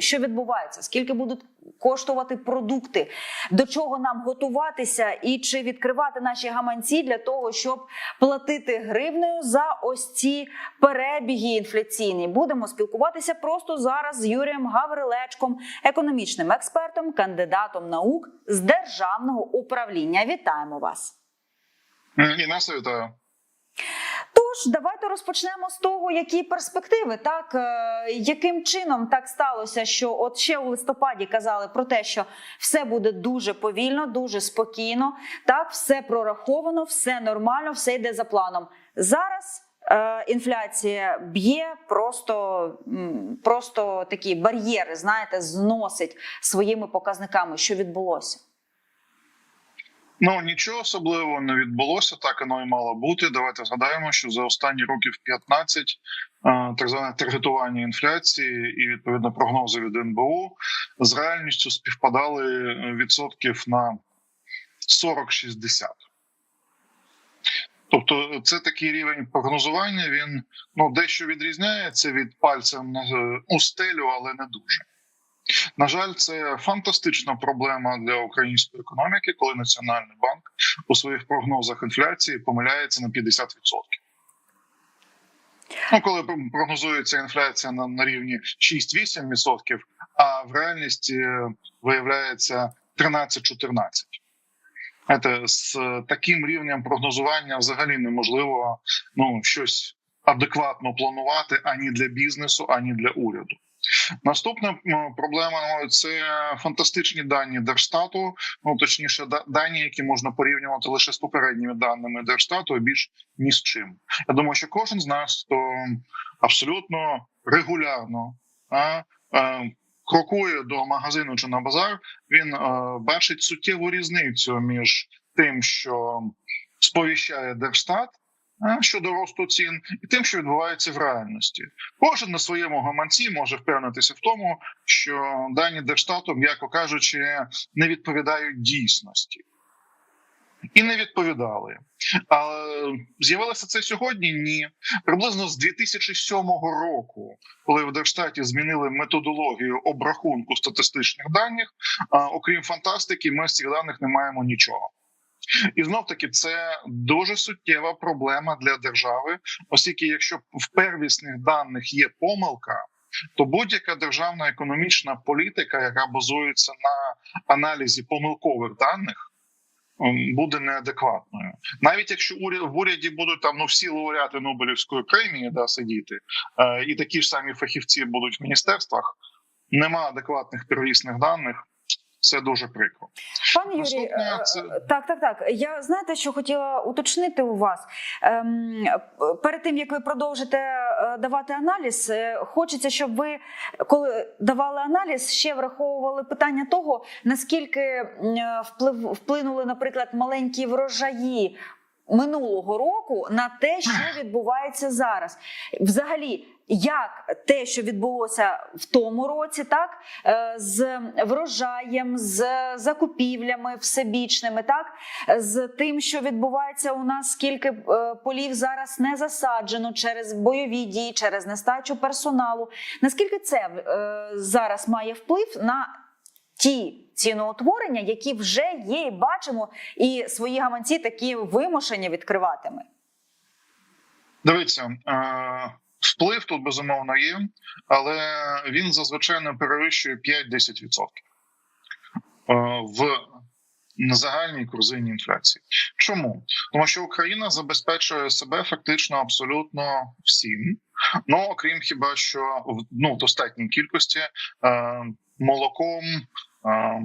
що відбувається, скільки будуть коштувати продукти, до чого нам готуватися, і чи відкривати наші гаманці для того, щоб платити гривнею за ось ці перебіги інфляційні. Будемо спілкуватися просто зараз з Юрієм Гаврилечком, економічним експертом, кандидатом наук з державного управління. Вітаємо вас. І нас вітаю. Тож давайте розпочнемо з того, які перспективи, так е, яким чином так сталося, що от ще у листопаді казали про те, що все буде дуже повільно, дуже спокійно, так все прораховано, все нормально, все йде за планом. Зараз е, інфляція б'є, просто, просто такі бар'єри, знаєте, зносить своїми показниками, що відбулося. Ну нічого особливого не відбулося, так воно і мало бути. Давайте згадаємо, що за останні років 15 е, так зване таргетування інфляції і відповідно прогнози від НБУ з реальністю співпадали е, відсотків на 40-60. Тобто, це такий рівень прогнозування. Він ну дещо відрізняється від пальцем е, у стелю, але не дуже. На жаль, це фантастична проблема для української економіки, коли Національний банк у своїх прогнозах інфляції помиляється на 50%. Ну, коли прогнозується інфляція на, на рівні 6-8%, а в реальності е, виявляється 13-14%. Це з таким рівнем прогнозування взагалі неможливо ну, щось адекватно планувати ані для бізнесу, ані для уряду. Наступна проблема ну, це фантастичні дані Держстату, ну точніше, дані, які можна порівнювати лише з попередніми даними Держстату, і більш ні з чим. Я думаю, що кожен з нас, хто абсолютно регулярно а, е, крокує до магазину чи на базар, він е, бачить суттєву різницю між тим, що сповіщає Держстат. Щодо росту цін і тим, що відбувається в реальності, кожен на своєму гаманці може впевнитися в тому, що дані Держстату, м'яко кажучи, не відповідають дійсності. І не відповідали. А з'явилося це сьогодні? Ні. Приблизно з 2007 року, коли в Держстаті змінили методологію обрахунку статистичних даних, окрім фантастики, ми з цих даних не маємо нічого. І знов таки це дуже суттєва проблема для держави, оскільки, якщо в первісних даних є помилка, то будь-яка державна економічна політика, яка базується на аналізі помилкових даних, буде неадекватною. Навіть якщо уряд в уряді будуть там ну всі лауреати Нобелівської премії да сидіти, е, і такі ж самі фахівці будуть в міністерствах, нема адекватних первісних даних. Це дуже прикро. Пане Юрій, е, це- так, так, так. Я знаєте, що хотіла уточнити у вас ем, перед тим як ви продовжите е, давати аналіз, е, хочеться, щоб ви, коли давали аналіз, ще враховували питання того, наскільки вплив вплинули, наприклад, маленькі врожаї. Минулого року на те, що відбувається зараз, взагалі, як те, що відбулося в тому році, так е, з врожаєм, з закупівлями всебічними, так з тим, що відбувається у нас, скільки е, полів зараз не засаджено через бойові дії, через нестачу персоналу. Наскільки це е, зараз має вплив на ті ціноутворення, які вже є, і бачимо, і свої гаманці такі вимушені відкривати ми? Дивіться, вплив тут безумовно є, але він зазвичай не перевищує 5-10% е, в загальній корзині інфляції. Чому? Тому що Україна забезпечує себе фактично абсолютно всім. Ну окрім хіба що в ну достатній кількості е, молоком. Е,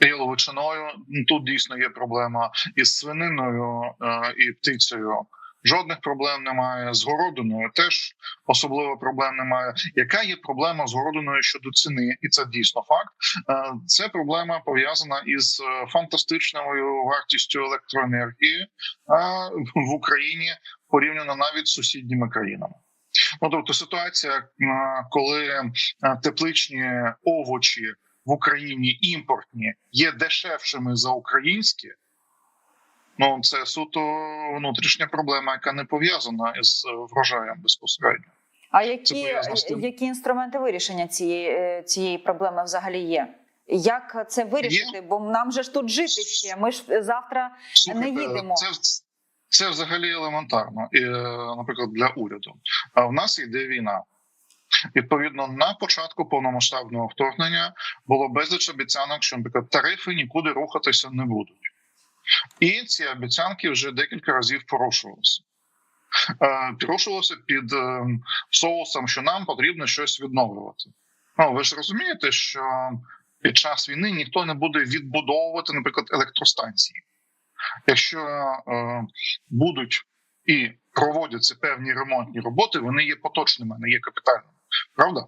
Яловичиною тут дійсно є проблема із свининою е, і птицею. Жодних проблем немає з городиною. Теж особливо проблем немає. Яка є проблема з городиною щодо ціни, і це дійсно факт. Е, Це проблема пов'язана із е, фантастичною вартістю електроенергії е, в Україні порівняно навіть з сусідніми країнами. Ну тобто ситуація, коли тепличні овочі в Україні імпортні є дешевшими за українські. Ну, це суто внутрішня проблема, яка не пов'язана з врожаєм безпосередньо. А які, які інструменти вирішення цієї, е, цієї проблеми взагалі є? Як це вирішити? Бо нам же ж тут жити ще. Ми ж завтра Слухайте, не їдемо. Це, це взагалі елементарно, і, е, наприклад, для уряду. А в нас йде війна. Відповідно, на початку повномасштабного вторгнення було безліч обіцянок, що, наприклад, тарифи нікуди рухатися не будуть. І ці обіцянки вже декілька разів порушувалися. Е, Порушувалося під е, соусом, що нам потрібно щось відновлювати. Ну, ви ж розумієте, що під час війни ніхто не буде відбудовувати, наприклад, електростанції. Якщо е, будуть і проводяться певні ремонтні роботи, вони є поточними, не є капітальними. Правда?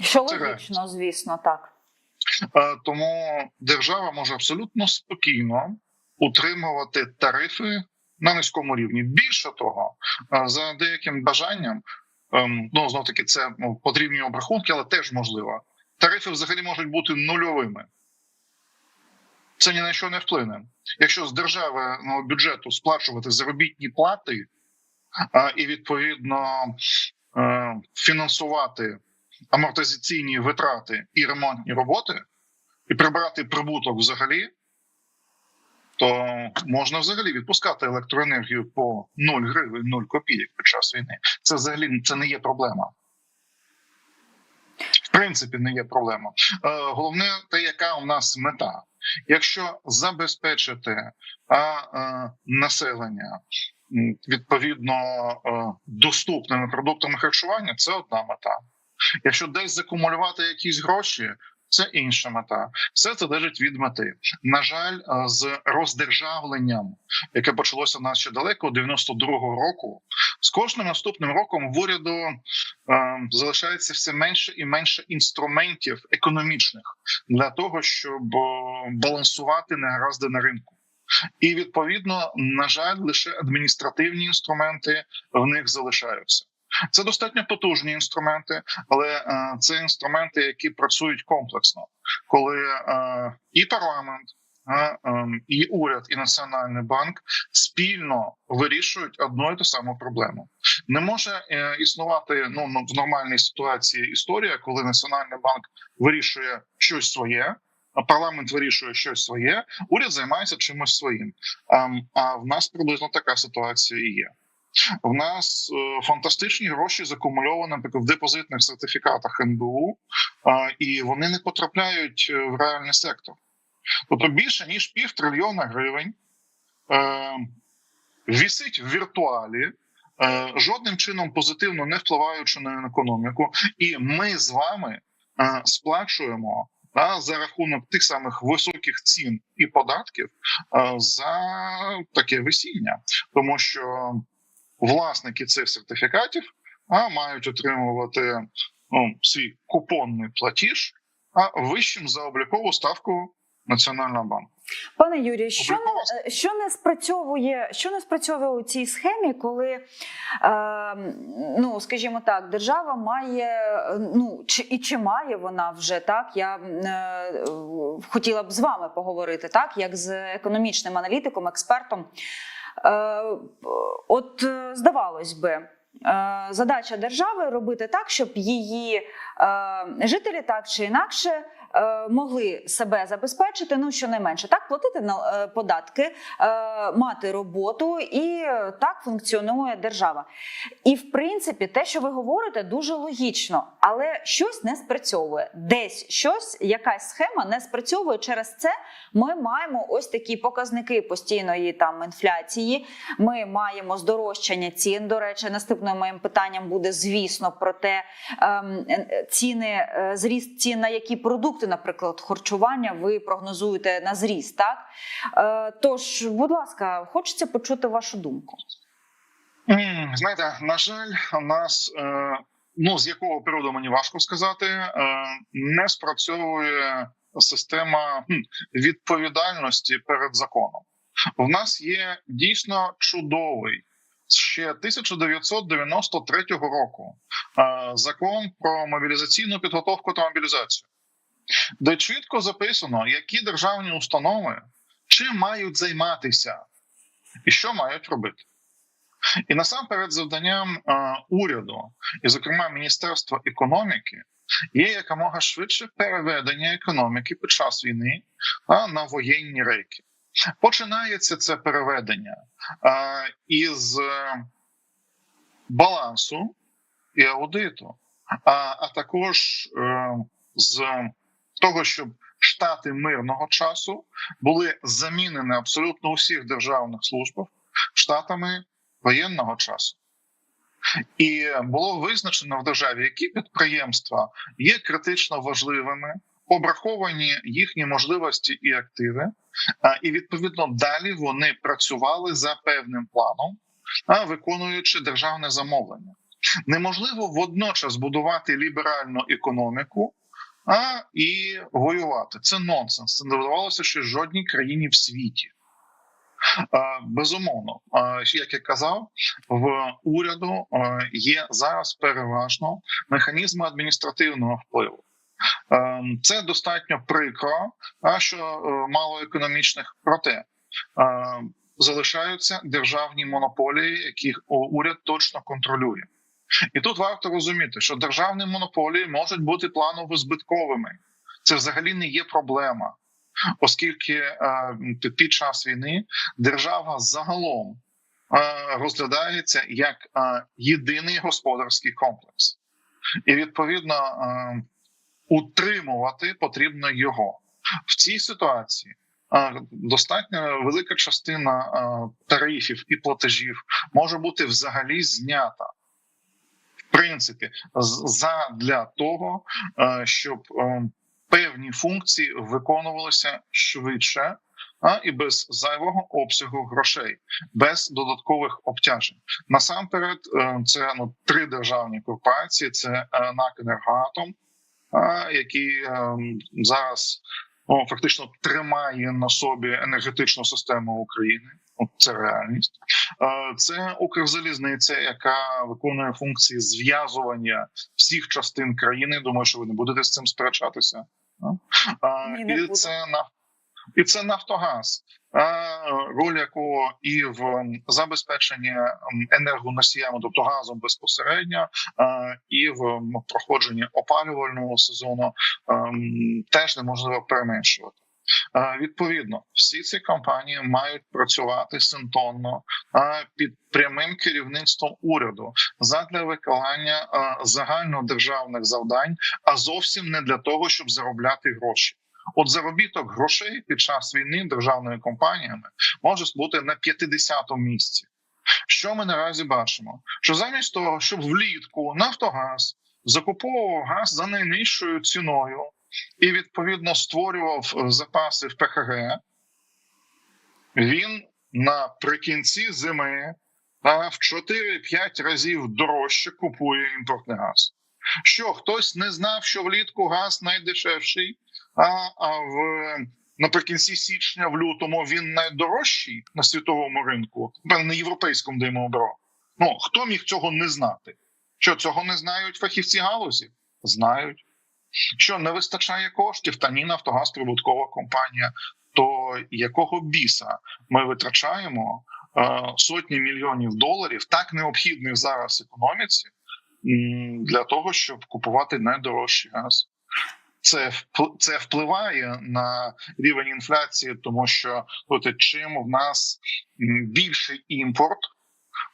Що логічно, звісно, так. Е, Тому держава може абсолютно спокійно утримувати тарифи на низькому рівні. Більше того, е, за деяким бажанням, ем, ну знов таки, це ну, потрібні обрахунки, але теж можливо. Тарифи взагалі можуть бути нульовими. Це ні на що не вплине. Якщо з державного бюджету сплачувати заробітні плати е, і відповідно е, фінансувати амортизаційні витрати і ремонтні роботи, і прибрати прибуток взагалі, то можна взагалі відпускати електроенергію по 0 гривень, 0 копійок під час війни. Це взагалі це не є проблема. В принципі, не є проблема. Е, головне, те, яка у нас мета. Якщо забезпечити а, е, населення відповідно е, доступними продуктами харчування, це одна мета. Якщо десь закумулювати якісь гроші, це інша мета. Все це залежить від мети. На жаль, е, з роздержавленням, яке почалося в нас ще далеко 92-го року, з кожним наступним роком в уряду е, залишається все менше і менше інструментів економічних для того, щоб балансувати негаразди на ринку. І відповідно, на жаль, лише адміністративні інструменти в них залишаються. Це достатньо потужні інструменти, але е, це інструменти, які працюють комплексно, коли е, і парламент, е, е, і уряд, і національний банк спільно вирішують одну і ту саму проблему. Не може існувати ну ну, в нормальній ситуації історія, коли національний банк вирішує щось своє. А парламент вирішує щось своє, уряд займається чимось своїм. Ем, а в нас приблизно така ситуація і є. В нас е, фантастичні гроші закумульовані наприклад, в депозитних сертифікатах НБУ, і вони не потрапляють е, в реальний сектор. Тобто більше ніж пів трильйона гривень е, вісить в віртуалі, жодним чином позитивно не впливаючи на економіку, і ми з вами сплачуємо. да, За рахунок тих самих високих цін і податків за таке весіння, тому що власники цих сертифікатів а, мають отримувати ну, свій купонний платіж а вищим за облікову ставку Національного банку. Пане Юрію, що не, що не спрацьовує, що не спрацьовує у цій схемі, коли, е, ну скажімо так, держава має, ну чи і чи має вона вже так? Я е, хотіла б з вами поговорити, так як з економічним аналітиком, експертом. Е, от е, здавалось би. е, Задача держави робити так, щоб її жителі так чи інакше могли себе забезпечити, ну щонайменше так, платити на податки, мати роботу, і так функціонує держава. І в принципі, те, що ви говорите, дуже логічно, але щось не спрацьовує. Десь щось, якась схема не спрацьовує. Через це ми маємо ось такі показники постійної там інфляції. Ми маємо здорожчання цін. До речі, наступним моїм питанням буде, звісно, про те, ем, ціни, е, зріст цін на які продукти, наприклад, харчування, ви прогнозуєте на зріст. Так Е, тож, будь ласка, хочеться почути вашу думку. Знаєте, на жаль, у нас е, ну з якого періоду мені важко сказати, не спрацьовує система відповідальності перед законом. У нас є дійсно чудовий ще 1993 року закон про мобілізаційну підготовку та мобілізацію, де чітко записано, які державні установи чим мають займатися і що мають робити. І насамперед, завданням уряду, і, зокрема, Міністерства економіки, є якомога швидше переведення економіки під час війни на воєнні рейки. Починається це переведення із е, балансу і аудиту, а, також е, з того, щоб штати мирного часу були замінені абсолютно у всіх державних службах штатами воєнного часу. І було визначено в державі, які підприємства є критично важливими, обраховані їхні можливості і активи, і відповідно далі вони працювали за певним планом, виконуючи державне замовлення. Неможливо водночас будувати ліберальну економіку. А і воювати це нонсенс. Це не вдавалося ще жодній країні в світі. Безумовно, як я казав, в уряду є зараз переважно механізми адміністративного впливу. Це достатньо прикро, що е, мало економічних, проте залишаються державні монополії, яких уряд точно контролює. І тут варто розуміти, що державні монополії можуть бути планово збитковими. Це взагалі не є проблема оскільки е, під час війни держава загалом е, розглядається як е, єдиний господарський комплекс, і відповідно утримувати потрібно його в цій ситуації. Достатньо велика частина тарифів і платежів може бути взагалі знята. В принципі, з- задля того, щоб е, певні функції виконувалися швидше, а і без зайвого обсягу грошей, без додаткових обтяжень. Насамперед, е, це ну три державні корпорації: це е, НАК «Енергоатом», який е, зараз ну, фактично тримає на собі енергетичну систему України. Це реальність. Це Укрзалізниця, яка виконує функції зв'язування всіх частин країни. Думаю, що ви не будете з цим сперечатися. Ні, і це на і це Нафтогаз, роль якого і в забезпеченні енергоносіями, тобто газом безпосередньо, і в проходженні опалювального сезону теж неможливо переменшувати. Відповідно, всі ці компанії мають працювати синтонно під прямим керівництвом уряду задля виконання загальнодержавних завдань, а зовсім не для того, щоб заробляти гроші. От заробіток грошей під час війни державними компаніями може бути на 50-му місці. Що ми наразі бачимо? Що замість того, щоб влітку Нафтогаз закуповував газ за найнижчою ціною і відповідно створював е, запаси в ПХГ, він наприкінці зими в 4-5 разів дорожче купує імпортний газ. Що хтось не знав, що влітку газ найдешевший, а, а в наприкінці січня, в лютому він найдорожчий на світовому ринку, на європейському даємо бро. Ну хто міг цього не знати? Що цього не знають фахівці галузі? Знають. Що не вистачає коштів, та ні, Нафтогаз прибуткова компанія. То якого біса ми витрачаємо е, сотні мільйонів доларів, так необхідних зараз економіці, для того, щоб купувати найдорожчий газ? Це це впливає на рівень інфляції, тому що от, чим в нас більший імпорт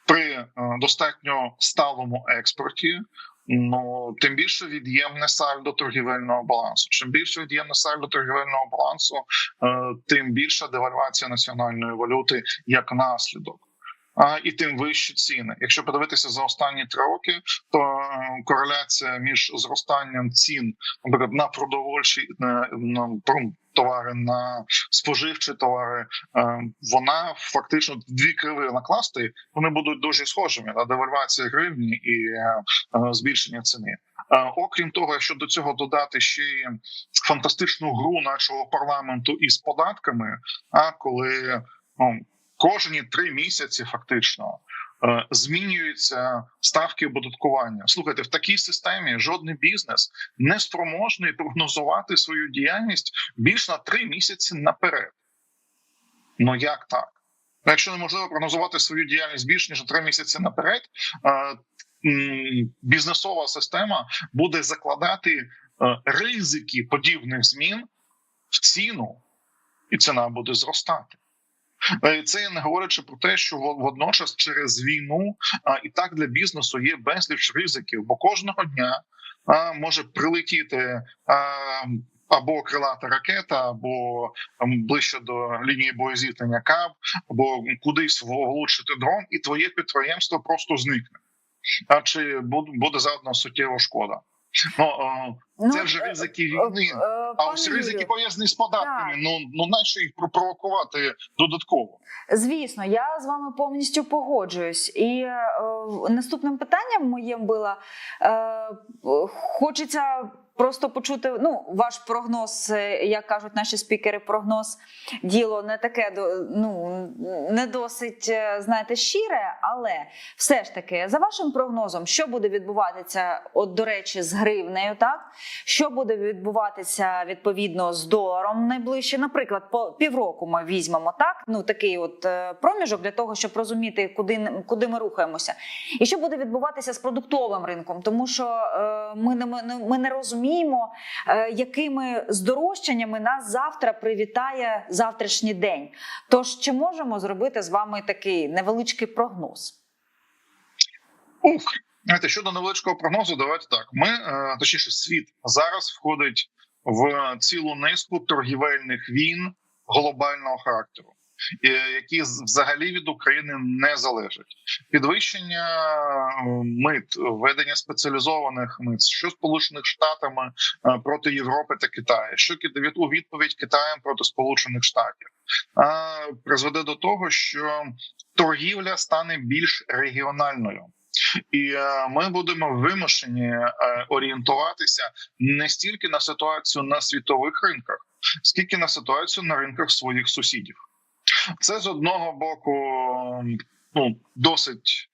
при е, достатньо сталому експорті, ну тим більше від'ємне сальдо торгівельного балансу. Чим більше від'ємне сальдо торгівельного балансу, е, тим більша девальвація національної валюти як наслідок. І тим вищі ціни. Якщо подивитися за останні три роки, то е, кореляція між зростанням цін, наприклад, на продовольчі на, на товари, на споживчі товари, е, вона фактично дві криви накласти, вони будуть дуже схожими на девальвація гривні і е, збільшення ціни. Окрім того, якщо до цього додати ще й фантастичну гру нашого парламенту із податками, а коли ну, кожні три місяці фактично е, змінюються ставки оподаткування. Слухайте, в такій системі жодний бізнес не спроможний прогнозувати свою діяльність більш на три місяці наперед. Ну як так? Ну, Якщо неможливо прогнозувати свою діяльність більш ніж три місяці наперед, е, бізнесова система буде закладати е, ризики подібних змін в ціну, і ціна буде зростати. Е, Це не говорячи про те, що водночас через війну і так для бізнесу є безліч ризиків, бо кожного дня може прилетіти або крилата ракета, або ближче до лінії боєзіткнення КАБ, або кудись влучити дрон, і твоє підприємство просто зникне. А чи буде, завдана суттєва шкода? Ну е, це Ну, вже е, ризики е, війни. е, А ось ризики пов'язані з податками. Так. Ну ну нащо їх пропровокувати додатково? Звісно, я з вами повністю погоджуюсь. І е, наступним питанням моїм було е, хочеться просто почути ну, ваш прогноз, е, як кажуть наші спікери, прогноз діло не таке ну, не досить, е, знаєте, щире, але все ж таки, за вашим прогнозом, що буде відбуватися, от до речі, з гривнею, так? Що буде відбуватися відповідно з доларом найближче? Наприклад, по півроку ми візьмемо так. Ну такий от е, проміжок для того, щоб розуміти, куди, куди ми рухаємося, і що буде відбуватися з продуктовим ринком, тому що е, ми не ми, не- не розуміємо, е, якими здорожчаннями нас завтра привітає завтрашній день. Тож чи можемо зробити з вами такий невеличкий прогноз? Ух, знаєте, щодо невеличкого прогнозу, давайте так. Ми е, точніше, світ зараз входить в цілу низку торгівельних війн глобального характеру, які з- взагалі від України не залежать. Підвищення е, мит, введення спеціалізованих мит, що Сполучених Штатами е, проти Європи та Китаю, що у відповідь Китаєм проти Сполучених Штатів, е, призведе до того, що торгівля стане більш регіональною. І е, ми будемо вимушені е, орієнтуватися не стільки на ситуацію на світових ринках, скільки на ситуацію на ринках своїх сусідів. Це з одного боку ну, досить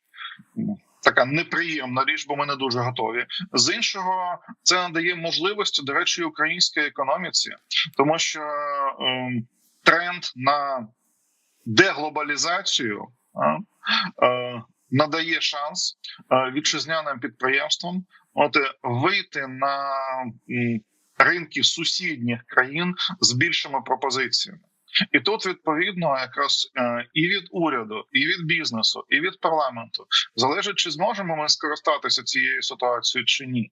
така неприємна річ, бо ми не дуже готові. З іншого, це надає можливості, до речі, українській економіці, тому що ем, тренд на деглобалізацію. а, е, надає шанс е, вітчизняним підприємствам от е, вийти на ринки сусідніх країн з більшими пропозиціями. І тут відповідно якраз е, і від уряду, і від бізнесу, і від парламенту залежить, чи зможемо ми скористатися цією ситуацією чи ні.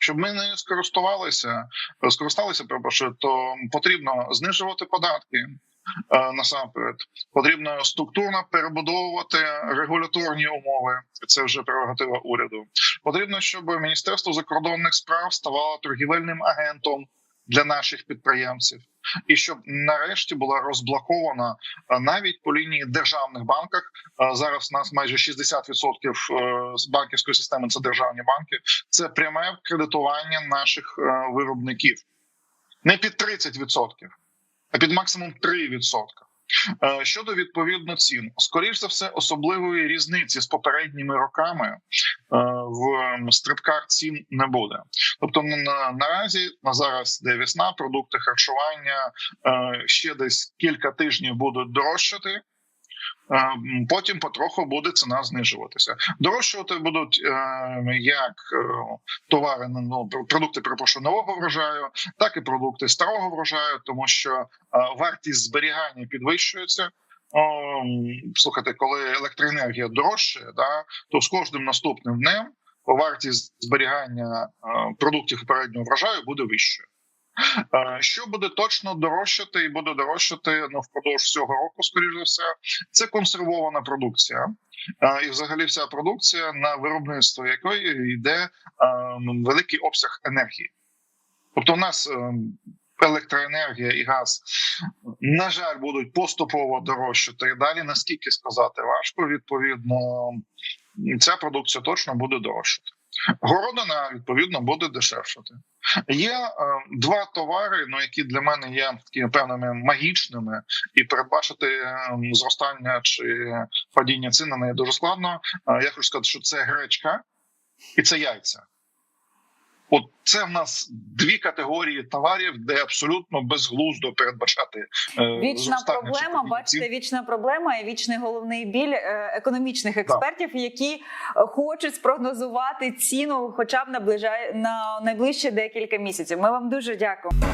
Щоб ми не скористувалися, скористалися, перепрошую, то потрібно знижувати податки е, насамперед. Потрібно структурно перебудовувати регуляторні умови. Це вже прерогатива уряду. Потрібно, щоб міністерство закордонних справ ставало торгівельним агентом для наших підприємців, і щоб нарешті була розблокована е, навіть по лінії державних банках. е, Зараз у нас майже 60% е, з банківської системи це державні банки. Це пряме кредитування наших виробників не під 30%, а під максимум 3%. Е, Щодо відповідно цін, скоріш за все, особливої різниці з попередніми роками е, в стрибках цін не буде. Тобто, на- на, наразі на зараз, де весна, продукти харчування е, ще десь кілька тижнів будуть дорожчати. Е, Потім потроху буде ціна знижуватися. Дорожчувати будуть е, як е, товари ну, продукти перепрошую, нового врожаю, так і продукти старого врожаю, тому що вартість зберігання підвищується. О, слухайте, коли електроенергія дорожче, да, то з кожним наступним днем вартість зберігання продуктів попереднього врожаю буде вищою. Що буде точно дорожчати і буде дорожчати ну, впродовж цього року, скоріш за все, це консервована продукція. І, взагалі, вся продукція, на виробництво якої йде великий обсяг енергії. Тобто, у нас е, електроенергія і газ, на жаль, будуть поступово дорожчати. І далі наскільки сказати важко, відповідно, ця продукція точно буде дорожчати. Городина відповідно буде дешевшати. Є е, два товари, ну які для мене є такими певними магічними, і передбачити е, зростання чи падіння цін на неї дуже складно. Е, я хочу сказати, що це гречка і це яйця. От це в нас дві категорії товарів, де абсолютно безглуздо передбачати е, Вічна проблема, бачите, вічна проблема і вічний головний біль е, економічних експертів, які е, хочуть спрогнозувати ціну, хоча б наближає на найближчі декілька місяців. Ми вам дуже дякуємо.